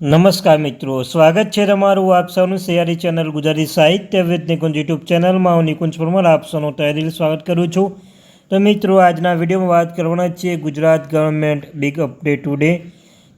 નમસ્કાર મિત્રો, સ્વાગત છે તમારું આપ સૌનું સિયારી ચેનલ ગુજરાતી સાહિત્ય વિદ નિકુંજ યુટ્યુબ ચેનલમાં. હું નિકુંજ પરમાર, આપ સૌનું તહેદિલ સ્વાગત કરું છું. તો મિત્રો, આજના વિડીયોમાં વાત કરવાના છીએ Gujarat government big update today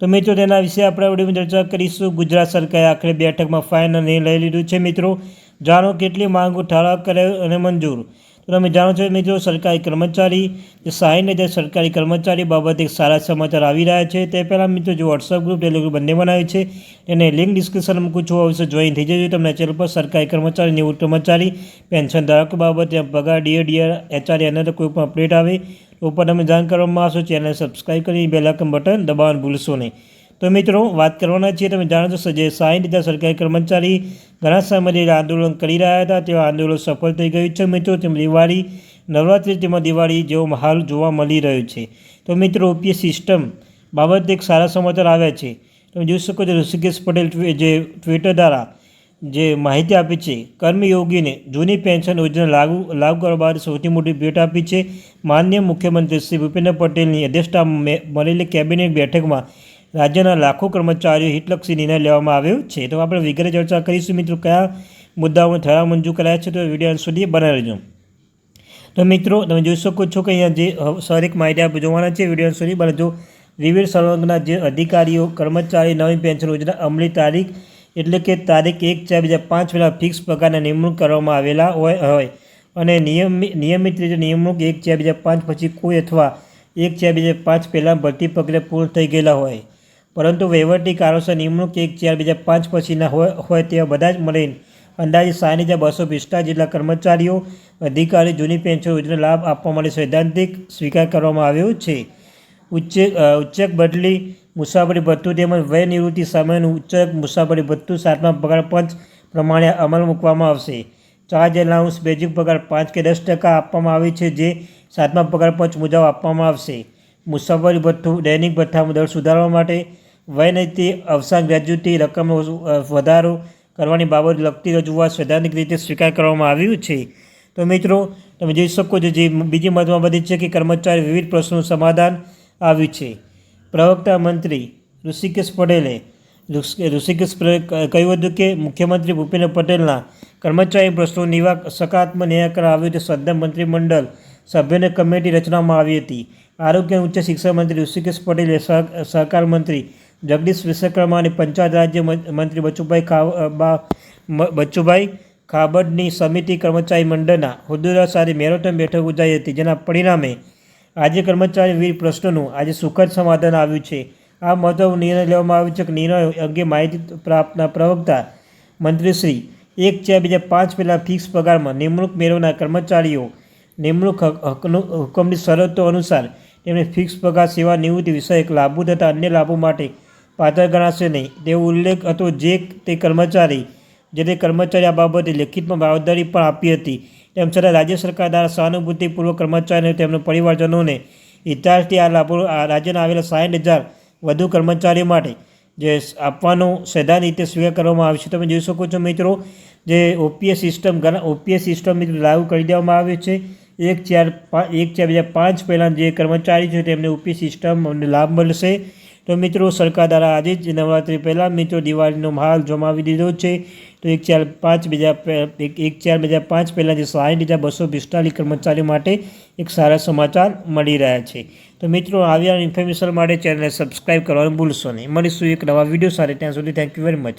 તો મિત્રો, તેના વિશે આપણે વિડીયોમાં ચર્ચા કરીશું. ગુજરાત સરકારે આખરે બેઠકમાં ફાઇનલ નિર્ણય લઈ લીધું છે મિત્રો. જાણો કેટલી માંગો ઠરાવ કરે અને મંજૂર. તો તમે જાણો છો મિત્રો, સરકારી કર્મચારી, જે સાહીઠ હજાર સરકારી કર્મચારી બાબતે એક સારા સમાચાર આવી રહ્યા છે. તે પહેલાં મિત્રો, જે વોટ્સઅપ ગ્રુપ ટેલિગ્રુપ બંને બનાવ્યું છે. એને લિંક ડિસ્ક્રિપ્શનમાં મૂકું છું અવશ્ય જોઈન થઈ જજો. તમને ચેનલ પર સરકારી કર્મચારી, નિવૃત્ત કર્મચારી પેન્શન ધારકો બાબતે પગાર ડીએ ડીઆર એચઆર એના તો કોઈ પણ અપડેટ આવે, તો ઉપર તમે જાણ કરવામાં આવશો. ચેનલ સબસ્ક્રાઈબ કરી બેલાકમ બટન દબાવવાનું ભૂલશો નહીં. તો મિત્રો, વાત કરવાના છીએ. તમે જાણો છો, જે સાહીઠ હજાર સરકારી કર્મચારી ઘણા સમયથી આંદોલન કરી રહ્યા હતા, તેઓ આંદોલન સફળ થઈ ગયું છે. મિત્રો તેમ દિવાળી, નવરાત્રિ તેમાં દિવાળી જેવો માહોલ જોવા મળી રહ્યો છે. તો મિત્રો ઓપીએ સિસ્ટમ બાબતે એક સારા સમાચાર આવ્યા છે. તમે જોઈ શકો છો, ઋષિકેશ પટેલ જે ટ્વિટર દ્વારા જે માહિતી આપી છે, કર્મયોગીને જૂની પેન્શન યોજના લાગુ લાગુ કરવા બાદ સૌથી મોટી ભેટ આપી છે. માન્ય મુખ્યમંત્રી શ્રી ભૂપેન્દ્ર પટેલની અધ્યક્ષતા મળેલી કેબિનેટ બેઠકમાં રાજ્યના લાખો કર્મચારીઓ હિતલક્ષી નિર્ણય લેવામાં આવ્યો છે. તો આપણે વિગતે ચર્ચા કરીશું મિત્રો, કયા મુદ્દાઓ ઠરાવ મંજૂર કરાયા છે તો વીડિયો સુધી બનાવી લેજો. તો મિત્રો, તમે જોઈ શકો છો કે અહીંયા જે સરેક માહિતી આપણે જોવાના છે, વીડિયો અંત સુધી બનાવજો વિવિધ સંલગ્નના જે અધિકારીઓ, કર્મચારી, નવી પેન્શન યોજના અમલી તારીખ એટલે કે તારીખ એક ચાર બીજા પાંચ પહેલાં ફિક્સ પગારના નિમણૂક કરવામાં આવેલા હોય હોય. અને નિયમિત નિયમિત રીતે નિમણૂક એક ચાર બીજા પાંચ પછી કોઈ અથવા એક ચાર બીજા પાંચ પહેલાં ભરતી પ્રક્રિયા પૂર્ણ થઈ ગયેલા હોય. પરંતુ વહીવટી કારણોસર નિમણૂક એક ચાર બીજા પાંચ પછીના હોય હોય તેવા બધા જ મળીને. અંદાજે સાઠ હજાર બસો પિસ્તાળીસ જેટલા કર્મચારીઓ, અધિકારી, જૂની પેન્શન યોજના લાભ આપવા માટે સૈદ્ધાંતિક સ્વીકાર કરવામાં આવ્યો છે. ઉચ્ચેક ઉચ્ચક બદલી મુસાફરી ભથ્થું તેમજ વય નિવૃત્તિ સમયનું ઉચ્ચક મુસાફરી ભથ્થું સાતમા પગાર પંચ પ્રમાણે અમલ મૂકવામાં આવશે. ચાર્જ એલાઉન્સ બેઝિક પગાર પાંચ કે દસ ટકા આપવામાં આવે છે જે સાતમા પગાર પંચ મુજબ આપવામાં આવશે. મુસાફરી ભથ્થું દૈનિક ભથ્થામાં દર સુધારવા માટે વયનૈતિ અવસાન ગ્રેજ્યુટી રકમ વધારો કરવાની બાબત લગતી રજૂઆત સૈદ્ધાંતિક રીતે સ્વીકાર કરવામાં આવ્યું છે. તો મિત્રો, તમે જોઈ શકો છો જે બીજી મહત્વમાં બધી છે કે કર્મચારી વિવિધ પ્રશ્નોનું સમાધાન આવ્યું છે. પ્રવક્તા મંત્રી ઋષિકેશ પટેલે ઋષિકેશ કહ્યું હતું કે મુખ્યમંત્રી ભૂપેન્દ્ર પટેલના કર્મચારી પ્રશ્નો નિવા સકારાત્મક નિરાકરણ આવ્યું તે સદન મંત્રીમંડળ સભ્યોની કમિટી રચવામાં આવી હતી. આરોગ્ય ઉચ્ચ શિક્ષણ મંત્રી ઋષિકેશ પટેલે સહ- સહકાર મંત્રી જગદીશ વિશ્વકર્મા અને પંચાયત રાજ્ય મંત્રી બચુભાઈ ખાબા બચુભાઈ ખાબડની સમિતિ કર્મચારી મંડળના હોદ્દેદાર સાથે મેરોટન બેઠક યોજાઈ હતી. જેના પરિણામે આજે કર્મચારી વિવિધ પ્રશ્નોનું આજે સુખદ સમાધાન આવ્યું છે. આ મહત્વનો નિર્ણય લેવામાં આવ્યો છે કે નિર્ણય અંગે માહિતી પ્રાપ્તના પ્રવક્તા મંત્રીશ્રી એક ચાર બીજા પાંચ પહેલાં ફિક્સ પગારમાં નિમણૂક મેળવનાર કર્મચારીઓ નિમણૂક હક- હકનું, હુકમની શરતો અનુસાર તેમણે ફિક્સ પગાર, સેવા, નિવૃત્તિ વિષયક લાભો તથા અન્ય લાભો માટે પાત્ર ગણાશે નહીં. તેવો ઉલ્લેખ હતો જે તે કર્મચારી, જે તે કર્મચારી આ બાબતે લેખિતમાં બાવદારી પણ આપી હતી. તેમ છતાં રાજ્ય સરકાર દ્વારા સહાનુભૂતિપૂર્વક કર્મચારીને તેમના પરિવારજનોને ઇતિહાસથી આ લાભો રાજ્યના આવેલા સાઠ હજાર વધુ કર્મચારીઓ માટે જે આપવાનો સૈદ્ધાંતિક રીતે સ્વીકાર કરવામાં આવશે તમે જોઈ શકો છો મિત્રો, જે ઓપીએસ સિસ્ટમ ઘણા ઓપીએસ સિસ્ટમ મિત્રો લાગુ કરી દેવામાં આવે છે. એક ચાર પાંચ એક ચાર બીજા પાંચ પહેલાં જે કર્મચારી છે તેમને ઓપીએસ સિસ્ટમને લાભ મળશે. તો મિત્રો, સરકાર દ્વારા આજે જ નવરાત્રિ પહેલાં મિત્રો દિવાળીનો માહોલ જમાવી દીધો છે. તો એક ચાર પાંચ બીજા પે- એક ચાર બીજા પાંચ પહેલાં જે સાઠ હજાર બસો પિસ્તાલીસ કર્મચારીઓ માટે એક સારા સમાચાર મળી રહ્યા છે. તો મિત્રો આવ્યા ઇન્ફોર્મેશન માટે ચેનલને સબસ્ક્રાઈબ કરવાનું ભૂલશો નહીં. મળીશું એક નવા વીડિયો સાથે. ત્યાં સુધી થેન્ક યુ વેરી મચ